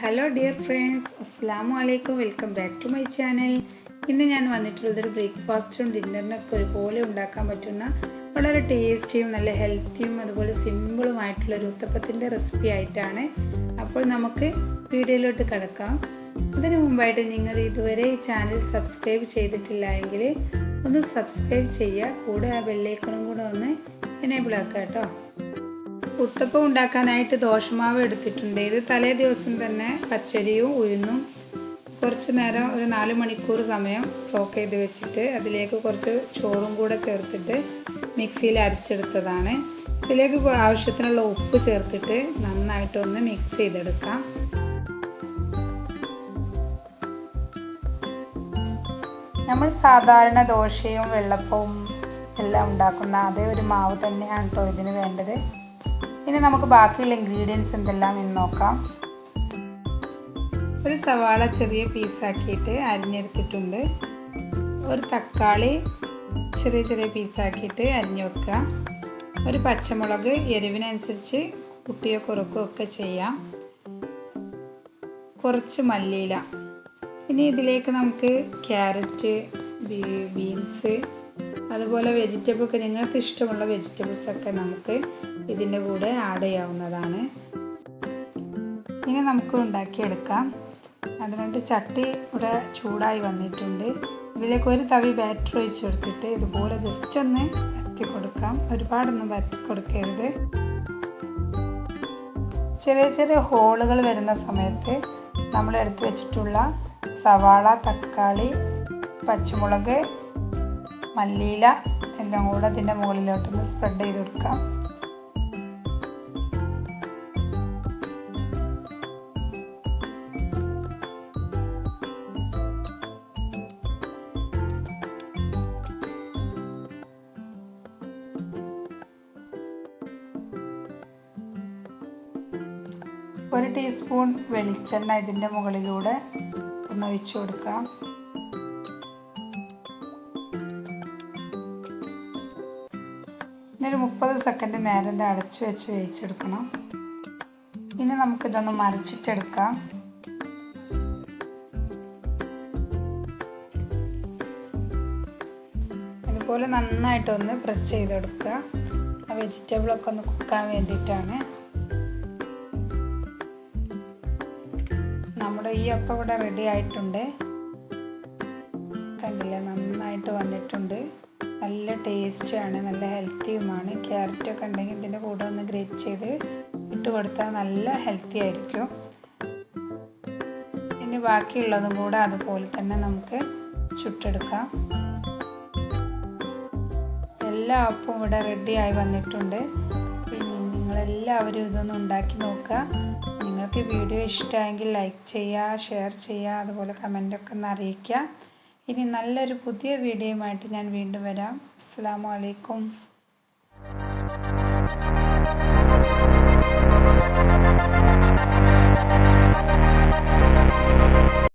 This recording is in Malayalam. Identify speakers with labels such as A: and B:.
A: ഹലോ ഡിയർ ഫ്രണ്ട്സ് അസ്സാം വലൈക്കും welcome back to my channel ഇന്ന് ഞാൻ വന്നിട്ടുള്ളത് ഒരു ബ്രേക്ക്ഫാസ്റ്റും ഡിന്നറിനൊക്കെ ഒരുപോലെ ഉണ്ടാക്കാൻ പറ്റുന്ന വളരെ ടേസ്റ്റിയും നല്ല ഹെൽത്തിയും അതുപോലെ സിമ്പിളുമായിട്ടുള്ള ഒരു ഉത്തപ്പത്തിന്റെ റെസിപ്പി ആയിട്ടാണ്. അപ്പോൾ നമുക്ക് വീഡിയോയിലോട്ട് കിടക്കാം. അതിനു മുമ്പായിട്ട് നിങ്ങൾ ഇതുവരെ ഈ ചാനൽ സബ്സ്ക്രൈബ് ചെയ്തിട്ടില്ല എങ്കിൽ ഒന്ന് സബ്സ്ക്രൈബ് ചെയ്യുക. കൂടെ ആ ബെല്ലൈക്കണും കൂടെ ഒന്ന് എനേബിൾ ആക്കുക കേട്ടോ. ഉത്തപ്പം ഉണ്ടാക്കാനായിട്ട് ദോശമാവ് എടുത്തിട്ടുണ്ട്. ഇത് തലേ ദിവസം തന്നെ പച്ചരിയും ഉഴുന്നും കുറച്ച് നേരം ഒരു നാല് മണിക്കൂർ സമയം സോക്ക് ചെയ്ത് വെച്ചിട്ട് അതിലേക്ക് കുറച്ച് ചോറും കൂടെ ചേർത്തിട്ട് മിക്സിയിൽ അരച്ചെടുത്തതാണ്. ഇതിലേക്ക് ആവശ്യത്തിനുള്ള ഉപ്പ് ചേർത്തിട്ട് നന്നായിട്ടൊന്ന് മിക്സ് ചെയ്തെടുക്കാം. നമ്മൾ സാധാരണ ദോശയും വെള്ളപ്പവും എല്ലാം ഉണ്ടാക്കുന്ന അതേ ഒരു മാവ് തന്നെയാണ് കേട്ടോ ഇതിന് വേണ്ടത്. ഇനി നമുക്ക് ബാക്കിയുള്ള ഇൻഗ്രീഡിയൻസ് എന്തെല്ലാം എന്ന് നോക്കാം. ഒരു സവാള ചെറിയ പീസാക്കിയിട്ട് അരിഞ്ഞെടുത്തിട്ടുണ്ട്. ഒരു തക്കാളി ചെറിയ ചെറിയ പീസാക്കിയിട്ട് അരിഞ്ഞു വെക്കുക. ഒരു പച്ചമുളക് എരിവിനനുസരിച്ച് കുട്ടിയോ കുറുക്കോ ഒക്കെ ചെയ്യാം. കുറച്ച് മല്ലിയില. ഇനി ഇതിലേക്ക് നമുക്ക് ക്യാരറ്റ് ബീൻസ് അതുപോലെ വെജിറ്റബിൾ നിങ്ങൾക്ക് ഇഷ്ടമുള്ള വെജിറ്റബിൾസ് ഒക്കെ നമുക്ക് ഇതിന്റെ കൂടെ ആഡ് ചെയ്യാവുന്നതാണ്. ഇനി നമുക്ക് ഉണ്ടാക്കിയെടുക്കാം. അതിനുവേണ്ടി ചട്ടി ഇവിടെ ചൂടായി വന്നിട്ടുണ്ട്. ഇതിലേക്ക് ഒരു തവി ബാറ്റർ ഒഴിച്ച് കൊടുത്തിട്ട് ഇതുപോലെ ജസ്റ്റ് ഒന്ന് വരത്തി കൊടുക്കാം. ഒരുപാടൊന്നും വരത്തി കൊടുക്കരുത്. ചെറിയ ചെറിയ ഹോളുകൾ വരുന്ന സമയത്ത് നമ്മൾ എടുത്തു വെച്ചിട്ടുള്ള സവാള തക്കാളി പച്ചമുളക് മല്ലിയില എല്ലാം കൂടെ അതിന്റെ മുകളിലോട്ടൊന്ന് സ്പ്രെഡ് ചെയ്ത് കൊടുക്കാം. ഒരു ടീസ്പൂൺ വെളിച്ചെണ്ണ ഇതിന്റെ മുകളിലൂടെ ഒന്ന് ഒഴിച്ചു കൊടുക്കാം. ഇന്നൊരു മുപ്പത് സെക്കൻഡ് നേരം ഇത് അടച്ചു വെച്ച് വേവിച്ചെടുക്കണം. ഇനി നമുക്കിതൊന്ന് മറിച്ചിട്ടെടുക്കാം. അതുപോലെ നന്നായിട്ടൊന്ന് പ്രസ് ചെയ്തെടുക്കുക. ആ വെജിറ്റബിളൊക്കെ ഒന്ന് കുക്കാൻ വേണ്ടിയിട്ടാണ്. നമ്മുടെ ഈ അപ്പം ഇവിടെ റെഡി ആയിട്ടുണ്ട്. കണ്ടില്ലേ? നന്നായിട്ട് വന്നിട്ടുണ്ട്. നല്ല ടേസ്റ്റിയാണ് നല്ല ഹെൽത്തിയുമാണ് ക്യാരറ്റൊക്കെ ഉണ്ടെങ്കിൽ ഇതിന്റെ കൂടെ ഒന്ന് ഗ്രേറ്റ് ചെയ്ത് ഇട്ട് കൊടുത്താൽ നല്ല ഹെൽത്തി ആയിരിക്കും. ഇനി ബാക്കിയുള്ളതും കൂടെ അതുപോലെ തന്നെ നമുക്ക് ചുട്ടെടുക്കാം. എല്ലാ അപ്പവും ഇവിടെ റെഡിയായി വന്നിട്ടുണ്ട്. നിങ്ങളെല്ലാവരും ഇതൊന്ന് ഉണ്ടാക്കി നോക്കുക. നിങ്ങൾക്ക് വീഡിയോ ഇഷ്ടമായെങ്കിൽ ലൈക്ക് ചെയ്യുക ഷെയർ ചെയ്യുക അതുപോലെ കമന്റൊക്കെ ഒന്ന് അറിയിക്കുക. ഇനി നല്ലൊരു പുതിയ വീഡിയോയുമായിട്ട് ഞാൻ വീണ്ടും വരാം. അസ്സാം വലൈക്കും